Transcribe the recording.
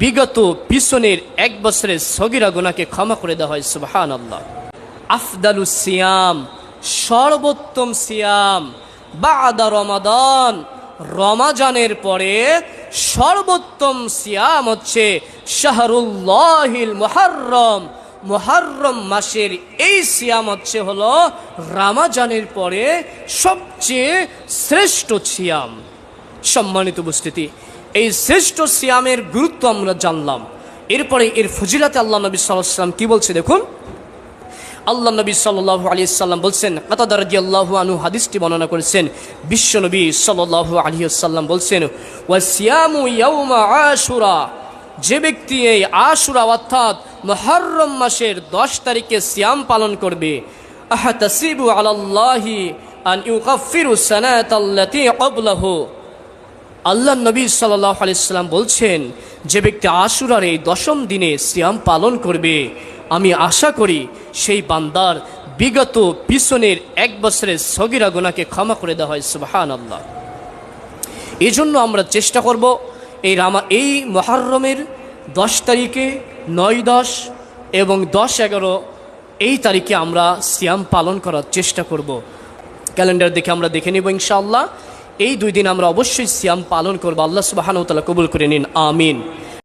বিগত পিছনের এক বছরের সগিরা গুনাকে ক্ষমা করে দেওয়া হয় সুবাহান আল্লাহ আফদালু সিয়াম, সর্বোত্তম সিয়াম, বাদা রমাদান, রমাজানের পরে সর্বোত্তম সিয়াম হচ্ছে শাহরুল্লাহিল মুহাররম। মুহাররম মাসের এই সিয়াম হচ্ছে হলো রামাজানের পরে সবচেয়ে শ্রেষ্ঠ সিয়াম। সম্মানিত উপস্থিতি এই শ্রেষ্ঠ সিয়ামের গুরুত্ব আমরা জানলাম। এরপরে এর ফজিলাতে আল্লাহ নবী সাল্লাম কি বলছে দেখুন। আল্লাহ নবী সাল্লাহ আলী সাল্লাম বলছেন কাতাদার আল্লাহ আনু হাদিসটি বর্ণনা করেছেন, বিশ্ব নবী সাল্লাহ আলী সাল্লাম বলছেন ওয়াসিয়ামু ইয়াউমা আশুরা যে ব্যক্তি এই আশুরা অর্থাৎ মহরম মাসের দশ তারিখে সিয়াম পালন করবে, আহাতাসিবু আলাল্লাহি আন ইউকাফিরু সানাতাল্লাতি ক্বাবলাহু আল্লাহ নবী সাল্লাহ আলাইসাল্লাম বলছেন, যে ব্যক্তি আশুরার এই দশম দিনে সিয়াম পালন করবে, আমি আশা করি সেই বান্দার বিগত পিছনের এক বছরের সগিরা গোনাকে ক্ষমা করে দেওয়া হয় সুবাহান আল্লাহ এই জন্য আমরা চেষ্টা করব এই রামা, এই মহারমের দশ তারিখে, নয় দশ এবং দশ এগারো, এই তারিখে আমরা সিয়াম পালন করার চেষ্টা করব। ক্যালেন্ডার দেখে আমরা দেখে নেব ইনশাআল্লাহ। এই দুই দিন আমরা অবশ্যই সিয়াম পালন করব। আল্লাহ সুবাহানুতালা কবুল করে নিন। আমিন।